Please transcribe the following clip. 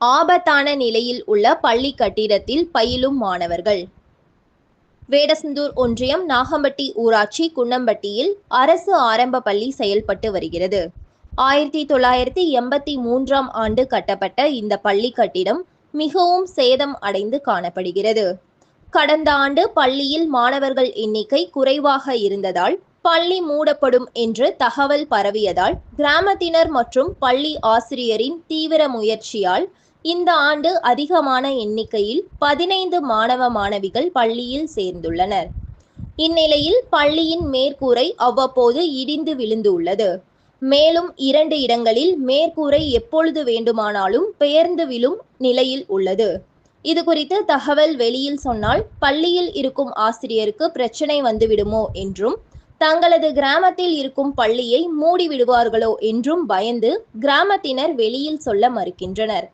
ஆபத்தான நிலையில் உள்ள பள்ளி கட்டிடத்தில் பயிலும் மாணவர்கள். வேடசந்தூர் ஒன்றியம் நாகம்பட்டி ஊராட்சி குன்னம்பட்டியில் அரசு ஆரம்ப பள்ளி செயல்பட்டு வருகிறது. ஆயிரத்தி தொள்ளாயிரத்தி எண்பத்தி மூன்றாம் ஆண்டு கட்டப்பட்ட இந்த பள்ளி கட்டிடம் மிகவும் சேதம் அடைந்து காணப்படுகிறது. கடந்த ஆண்டு பள்ளியில் மாணவர்கள் எண்ணிக்கை குறைவாக இருந்ததால் பள்ளி மூடப்படும் என்று தகவல் பரவியதால் கிராமத்தினர் மற்றும் பள்ளி ஆசிரியரின் தீவிர முயற்சியால் இந்த ஆண்டு அதிகமான எண்ணிக்கையில் பதினைந்து மாணவ மாணவிகள் பள்ளியில் சேர்ந்துள்ளனர். இந்நிலையில் பள்ளியின் மேற்கூரை அவ்வப்போது இடிந்து விழுந்துள்ளது. மேலும் இரண்டு இடங்களில் மேற்கூரை எப்பொழுது வேண்டுமானாலும் பெயர்ந்து விழும் நிலையில் உள்ளது. இது குறித்து தகவல் வெளியில் சொன்னால் பள்ளியில் இருக்கும் ஆசிரியருக்கு பிரச்சனை வந்துவிடுமோ என்றும் தங்களது கிராமத்தில் இருக்கும் பள்ளியை மூடிவிடுவார்களோ என்றும் பயந்து கிராமத்தினர் வெளியில் சொல்ல மறுக்கின்றனர்.